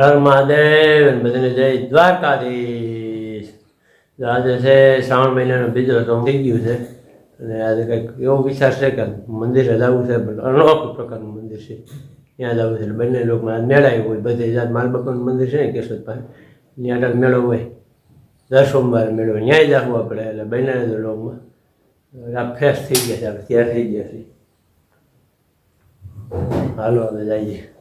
હર મહાદેવ બધાને જય દ્વારકાધીશ. આજે છે શ્રાવણ મહિનાનો બીજો સોમ થઈ ગયું છે. અને આજે કંઈક એવો વિચાર છે કે મંદિરે જવું છે, પણ અનોખું પ્રકારનું મંદિર છે. ત્યાં જવું છે બંને લોકોમાં મેળાયું હોય. બધે જાત માલબાપાનું મંદિર છે ને કેશોદ પાસે ત્યાં આગળ મેળો હોય. દર સોમવારે મેળો ન્યાય જવું આપણે એટલે બંને લોકોમાં. આ ફ્રેશ થઈ ગયા છે. આપણે તૈયાર થઈ ગયા છે. હાલો, હવે જઈએ.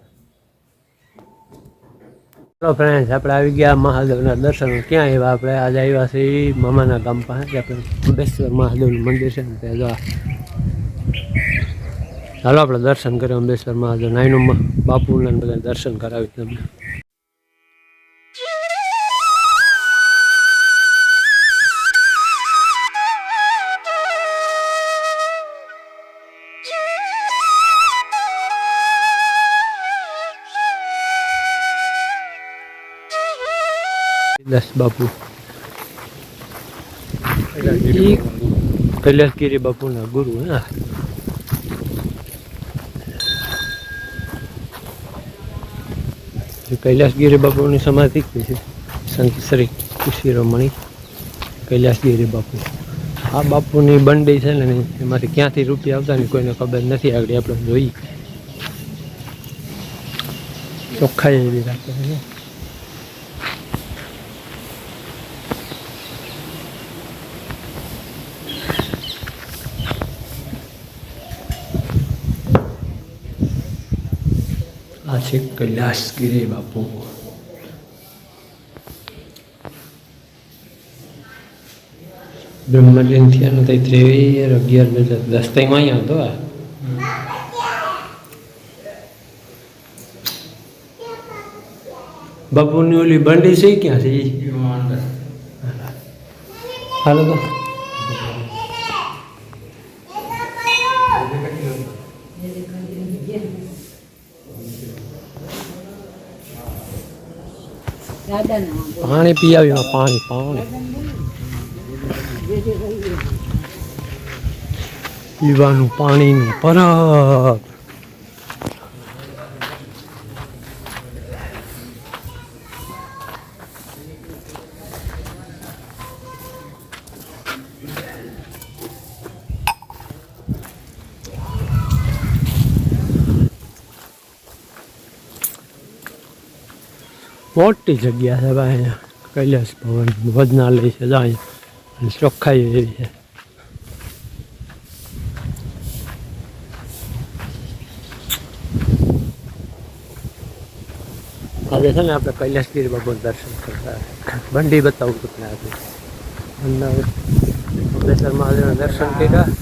ચલો ફ્રેન્ડ્સ આપણે આવી ગયા મહાદેવના દર્શન. ક્યાં આવ્યા આપણે? આજે આવ્યા છીએ મામાના ગામ પાસે આપણે અંબેશ્વર મહાદેવનું મંદિર છે ત્યાં જવા. ચાલો આપણે દર્શન કરીએ અંબેશ્વર મહાદેવ. નાઈનું બાપુના બધા દર્શન કરાવી તમને. દસ બાપુ કૈલાસગીરી બાપુના ગુરુ એ કૈલાસગીરી બાપુની સમાધિ કઈ છે સંત શ્રી શિરોમણી કૈલાસગીરી બાપુ આ બાપુની બંડી છે ને એમાંથી ક્યાંથી રૂપિયા આવતા ને કોઈને ખબર નથી આગળ આપણે જોઈએ ચોખ્ખાઈ એવી રાખે છે આ છે કૈલાસગીરી બાપુ બ્રહ્મલીન થયા નથી ત્રેવીસ અગિયાર બે હજાર દસ તઈમાં અહીંયા હતો આ બાપુની ઓલી બંડી છે ક્યાં છે હાલો તો પાણી પી પાણી પાણી. પીવાનું પાણીનું પરબ મોટી જગ્યા છે ભાઈ. અહીંયા કૈલાસ ભવન ભોજનાલય છે જો અહીંયા અને ચોખ્ખાઈ એવી છે. આજે છે ને આપણે કૈલાસગીરી બાબુ દર્શન કરતા બંડી બતાવું તમને આજે. અને અંબેશ્વર મહાદેવના દર્શન કર્યા.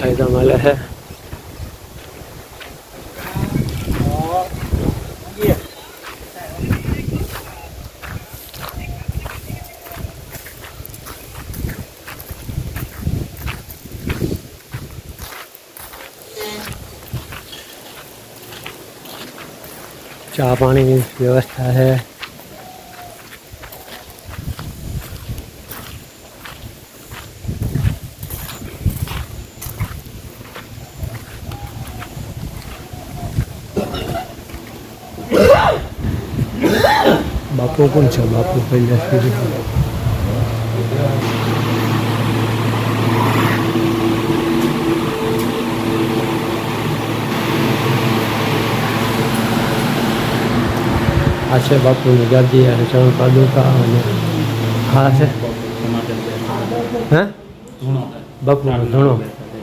ફાયદા મળે છે ચા પાણીની વ્યવસ્થા છે બાપુ કોણ છે? બાપુ કૈલાસગીરી આ છે બાપુની ગાદી અને ચરણ પાદુકા અને હા છે? હે? બાપુનો ધૂણો.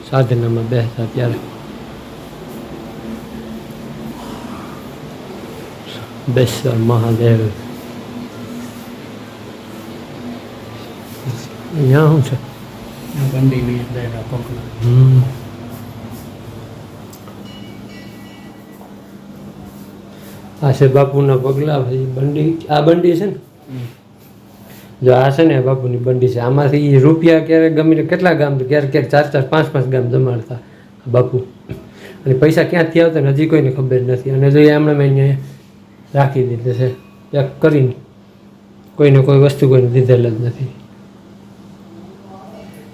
સાધનામાં બેસતા ત્યારે. બેસતા મહાદેવ. અહીંયા શું છે? અંદર હમ. આ છે બાપુના પગલા પછી બંડી આ બંડી છે ને? જો આ છે ને બાપુની બંડી છે. આમાંથી એ રૂપિયા ક્યારેક ગમે કેટલા ગામ ક્યારેક ક્યારેક ચાર ચાર પાંચ પાંચ ગામ જમાડતા બાપુ. અને પૈસા ક્યાંથી આવતા ને હજી કોઈને ખબર નથી. અને જો એ એમણે મેં અહીંયા રાખી દીધે છે. પેક કરીને કોઈને કોઈ વસ્તુ કોઈને દીધેલ જ નથી.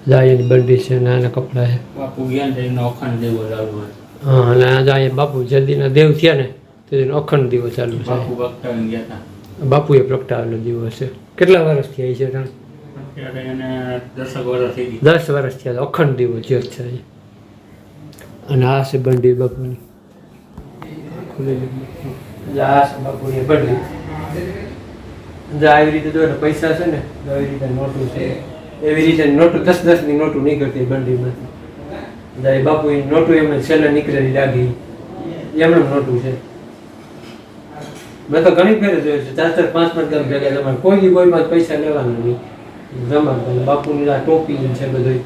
જાયની બંડી છે નાના કપડા છે. બાપુ ગયા ને એનો અખંડ દેવો ચાલુ હોય. હા અને આ જાય બાપુ જલ્દીના દેવ થયા ને તે અખંડ દીવો ચાલુ છે. બાપુ વખતાવીને ગયા હતા. બાપુએ પ્રગટાવેલો દીવો છે કેટલા વર્ષ થયા છે એને થઈ દસ વર્ષ થયા છે, અખંડ દીવો જ્યોત છે અને આ છે બંડી બાપુની. આ છે બાપુની બંડી. આવી રીતે જો પૈસા છે ને એવી આવી રીતે નોટું છે. એવી રીતે નોટું, દસ દસની નોટું નીકળતી બંડીમાંથી. એ બાપુ નોટું એમને છેલ્લે નીકળેલી લાગી એમનું નોટું છે. મેં તો ઘણી ફેર જોયું છે. ચાર ચાર, પાંચ પાંચ ગામ ભેગા તમારે કોઈ દી કોઈમાં પૈસા લેવાના નહીં. જમા બાપુની આ ટોપી છે બધું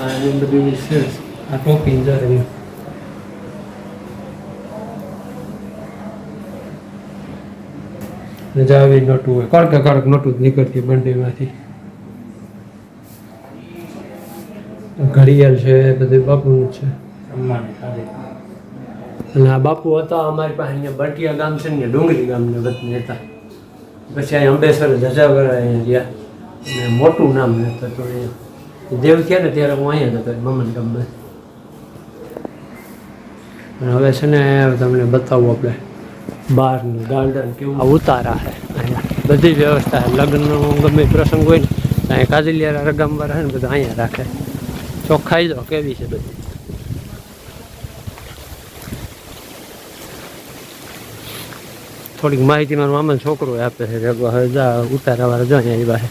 આ બધું છે. આ ટોપી જરે જાવી નોટું હોય. કડકે કડક નોટું જ નીકળતી બંડીમાંથી ઘડિયાળ છે બધું બાપુનું છે. અને આ બાપુ હતા અમારી પાસે અહીંયા બટિયા ગામ છે ને ડુંગરી ગામને વતને હતા. પછી અહીં અંબેસર ધજાગર અહીંયા ગયા. અને મોટું નામ નહોતું તો અહીંયા દેવ થયા ને ત્યારે હું અહીંયા હતો મમન ગામમાં. અને હવે છે ને તમને બતાવું આપણે. બહારનું ગાર્ડન કેવું ઉતારા છે અહીંયા બધી વ્યવસ્થા છે લગ્નનો ગમે પ્રસંગ હોય ને અહીંયા કાજલિયારા રગામવાળા છે ને, બધા અહીંયા રાખે. ચોખ્ખાઈ જો કેવી છે બધી. થોડીક માહિતી મારો મામાનો છોકરો આપે છે કે હવે જા ઉતારા વાળા જો અહીંયા આવ્યા છે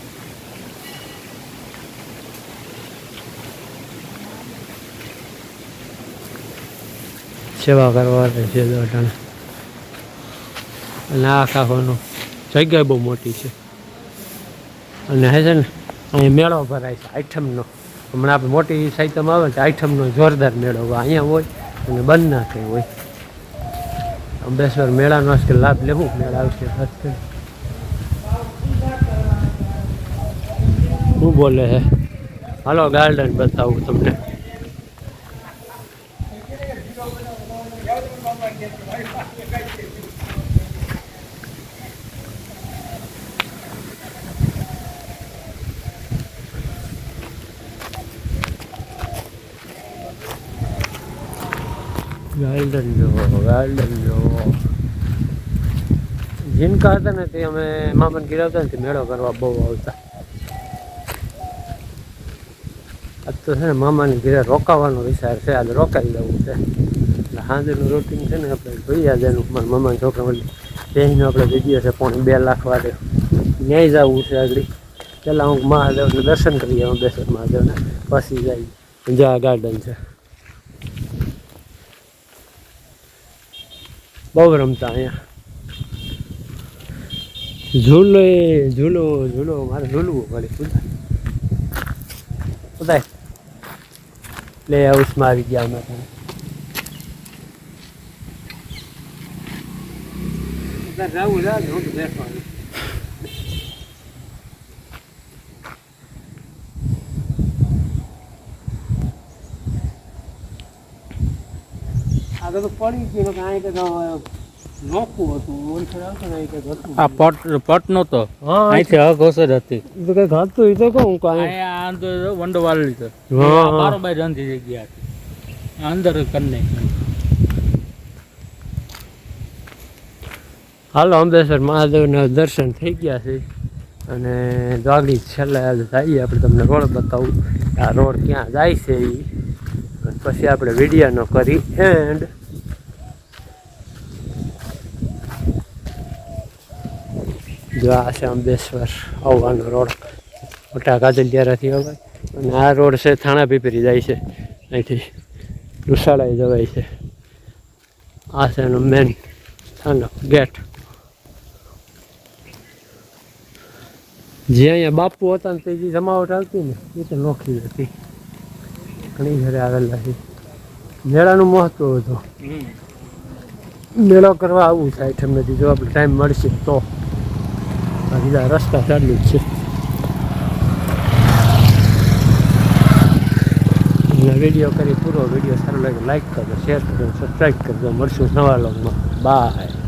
સેવા કરવા વાળા છે દોઢાણે. અને આ ખાવાનું. જગ્યા બહુ મોટી છે. અને હે છે ને, અહીંયા મેળો ભરાય છે આઈટમનો હમણાં આપણે મોટી સાહિત્યમાં આવે તો આઈટમનો જોરદાર મેળો અહીંયા હોય અને બંધ ના થઈ હોય. અંબેશ્વર મેળાનો આજકે લાભ લેવું, મેળા આવશે ખાસ શું બોલે હે? હાલો, ગાર્ડન બતાવું તમને. ગાર્ડન જો ગાર્ડન જો જીનકા હતા ને તે અમે મામાને ગિરાવતા ને મેળો કરવા બહુ આવતા આજ તો છે ને મામાની ઘરે રોકાવાનો વિચાર છે આજે રોકાઈ જવું છે એટલે સાંજનું રૂટીન છે ને આપણે જોઈએ આજે એનું મારા મામાના છોકરા વળી બેહીને આપણે વીડિયો છે પણ બે લાખ વાગે ન્યાય જવું છે આગળ પહેલાં હું મહાદેવને દર્શન કરી આવું બેસર મહાદેવને પછી જાય જ્યાં ગાર્ડન છે. બહુ રમતા અહીંયા. ઝૂલો એ, ઝૂલો ઝૂલો મારે ઝૂલવું પડે. બધા પ્લે હાઉસમાં આવી ગયા અમે ત્યાં રાહુલ છે હું તો બેસવાનું આગળ તો પડી ગયું કાંઈ કે નોખું હતું ઓળખણ આવતું ને કંઈક હતું આ પટ પટ નહોતો. અહીંથી હક હશે જ હતી. એ તો કંઈક હતું એ તો કહું કાંઈ. અહીંયા અંદર વંડવાળી છે હા, હા. બારોબાર રાંધી જગ્યા હતી અંદર કરી નાખ્યું હાલો અંબેશ્વર મહાદેવના દર્શન થઈ ગયા છે. અને દ્વાગી છેલ્લે જઈએ આપણે તમને રોડ બતાવું. આ રોડ ક્યાં જાય છે એ પછી આપણે વિડીયોનો કરી એન્ડ જો આ છે અંબેશ્વર આવવાનો રોડ. મોટા કાજલિયારાથી અવાય. અને આ રોડ છે થાણા પીપરી જાય છે. અહીંથી રૂસાળાએ જવાય છે. આ છે એનો મેન થાનો ગેટ જે અહીંયા બાપુ હતા ને તે જે જમાવટ આવતી ને એ તો નોખી હતી. ઘણી ઘરે આવેલા છે. મેળાનું મહત્વ હતું. મેળો કરવા આવવું થાય ઠેમનેથી જો આપણે ટાઈમ મળશે તો. બીજા રસ્તા ચાલુ છે વીડિયો કરી પૂરો વીડિયો સારો લાગે લાઈક કરજો શેર કરજો સબસ્ક્રાઈબ કરજો મળશું નવા લોગમાં બાય